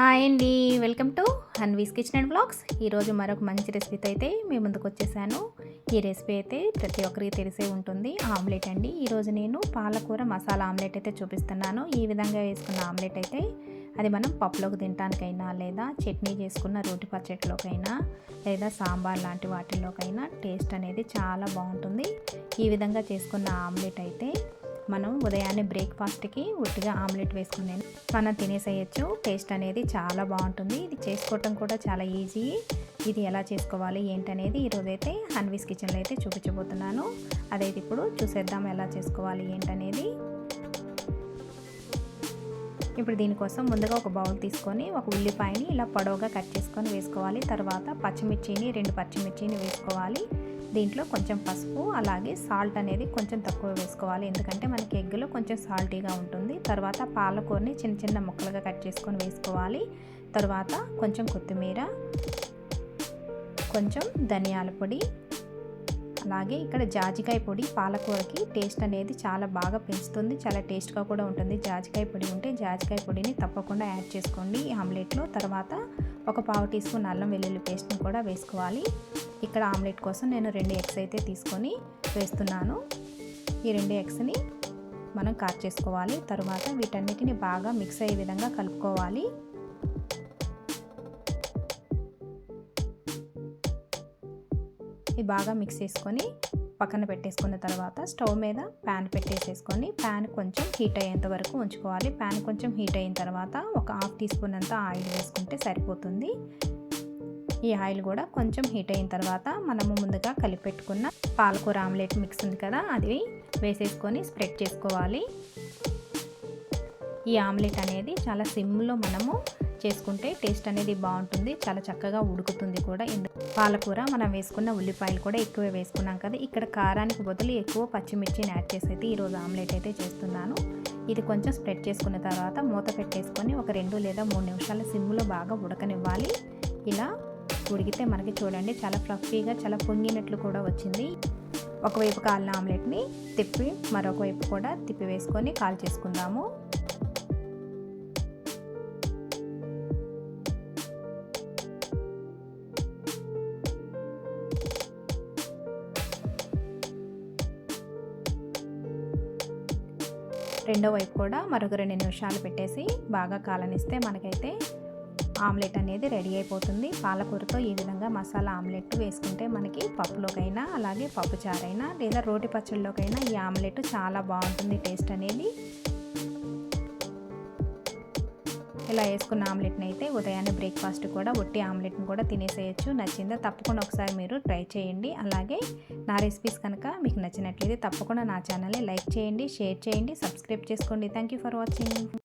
Hi అండి welcome to Hanvi's kitchen and blogs. ఈరోజు మరొక మంచి రెసిపీతో అయితే మీ ముందుకు వచ్చేసాను. ఈ రెసిపీ అయితే ప్రతి ఒక్కరికి తెలిసే ఉంటుంది. ఆమ్లెట్ అండి. ఈరోజు నేను పాలకూర మసాలా ఆమ్లెట్ అయితే చూపిస్తున్నాను. ఈ విధంగా వేసుకున్న ఆమ్లెట్ అయితే అది మనం పప్పులోకి తినడానికైనా లేదా చట్నీ చేసుకున్న రోటి పచ్చట్లోకైనా లేదా సాంబార్ లాంటి వాటిలోకైనా టేస్ట్ అనేది చాలా బాగుంటుంది. ఈ విధంగా చేసుకున్న ఆమ్లెట్ అయితే మనం ఉదయాన్నే బ్రేక్ఫాస్ట్కి ఉట్టిగా ఆమ్లెట్ వేసుకుని మనం తినేసేయచ్చు. టేస్ట్ అనేది చాలా బాగుంటుంది. ఇది చేసుకోవటం కూడా చాలా ఈజీ. ఇది ఎలా చేసుకోవాలి ఏంటనేది ఈరోజైతే హన్వీస్ కిచెన్లో అయితే చూపించబోతున్నాను. అదైతే ఇప్పుడు చూసేద్దాం ఎలా చేసుకోవాలి ఏంటనేది. ఇప్పుడు దీనికోసం ముందుగా ఒక బౌల్ తీసుకొని ఒక ఉల్లిపాయని ఇలా పొడవుగా కట్ చేసుకొని వేసుకోవాలి. తర్వాత పచ్చిమిర్చిని రెండు పచ్చిమిర్చిని వేసుకోవాలి. దీంట్లో కొంచెం పసుపు అలాగే సాల్ట్ అనేది కొంచెం తక్కువ వేసుకోవాలి. ఎందుకంటే మనకి ఎగ్గులో కొంచెం సాల్టీగా ఉంటుంది. తర్వాత పాలకూరని చిన్న చిన్న ముక్కలుగా కట్ చేసుకొని వేసుకోవాలి. తర్వాత కొంచెం కొత్తిమీర కొంచెం ధనియాల పొడి అలాగే ఇక్కడ జాజికాయ పొడి పాలకూరకి టేస్ట్ అనేది చాలా బాగా పెంచుతుంది. చాలా టేస్ట్గా కూడా ఉంటుంది. జాజికాయ పొడి ఉంటే జాజికాయ పొడిని తప్పకుండా యాడ్ చేసుకోండి ఈ ఆమ్లెట్లో. తర్వాత ఒక పావు టీ స్పూన్ అల్లం వెల్లుల్లి పేస్ట్ని కూడా వేసుకోవాలి. ఇక్కడ ఆమ్లెట్ కోసం నేను రెండు ఎగ్స్ అయితే తీసుకొని వేస్తున్నాను. ఈ రెండు ఎగ్స్ని మనం కార్ చేసుకోవాలి. తరువాత వీటన్నిటిని బాగా మిక్స్ అయ్యే విధంగా కలుపుకోవాలి. ఇది బాగా మిక్స్ చేసుకొని పక్కన పెట్టేసుకున్న తర్వాత స్టవ్ మీద ప్యాన్ పెట్టేసేసుకొని ప్యాన్ కొంచెం హీట్ అయ్యేంత వరకు ఉంచుకోవాలి. ప్యాన్ కొంచెం హీట్ అయిన తర్వాత ఒక హాఫ్ టీ స్పూన్ అంతా ఆయిల్ వేసుకుంటే సరిపోతుంది. ఈ ఆయిల్ కూడా కొంచెం హీట్ అయిన తర్వాత మనము ముందుగా కలిపెట్టుకున్న పాలకూర ఆమ్లెట్ మిక్స్ ఉంది కదా అది వేసేసుకొని స్ప్రెడ్ చేసుకోవాలి. ఈ ఆమ్లెట్ అనేది చాలా సిమ్లో మనము చేసుకుంటే టేస్ట్ అనేది బాగుంటుంది. చాలా చక్కగా ఉడుకుతుంది కూడా. పాలకూర మనం వేసుకున్న ఉల్లిపాయలు కూడా ఎక్కువ వేసుకున్నాం కదా. ఇక్కడ కారానికి బదులు ఎక్కువ పచ్చిమిర్చిని యాడ్ చేసి అయితే ఈరోజు ఆమ్లెట్ అయితే చేస్తున్నాను. ఇది కొంచెం స్ప్రెడ్ చేసుకున్న తర్వాత మూత పెట్టేసుకొని ఒక రెండు లేదా మూడు నిమిషాల సిమ్లో బాగా ఉడకనివ్వాలి. ఇలా ఉడికితే మనకి చూడండి చాలా ఫ్లఫీగా చాలా పొంగినట్లు కూడా వచ్చింది. ఒకవైపు కాలిన ఆమ్లెట్ని తిప్పి మరొక వైపు కూడా తిప్పి వేసుకొని కాల్ చేసుకుందాము. రెండో వైపు కూడా మరొక రెండు నిమిషాలు పెట్టేసి బాగా కాలనిస్తే మనకైతే ఆమ్లెట్ అనేది రెడీ అయిపోతుంది. పాలకూరతో ఈ విధంగా మసాలా ఆమ్లెట్ వేసుకుంటే మనకి పప్పులోకైనా అలాగే పప్పు చారైనా లేదా రోటి పచ్చళ్ళలోకైనా ఈ ఆమ్లెట్ చాలా బాగుంటుంది. టేస్ట్ అనేది ఇలా వేసుకున్న ఆమ్లెట్ని అయితే ఉదయాన్నే బ్రేక్ఫాస్ట్ కూడా ఒట్టి ఆమ్లెట్ని కూడా తినేసేయచ్చు. నచ్చిందా తప్పకుండా ఒకసారి మీరు ట్రై చేయండి. అలాగే నా రెసిపీస్ కనుక మీకు నచ్చినట్లయితే తప్పకుండా నా ఛానల్ని లైక్ చేయండి షేర్ చేయండి సబ్స్క్రైబ్ చేసుకోండి. Thank you for watching.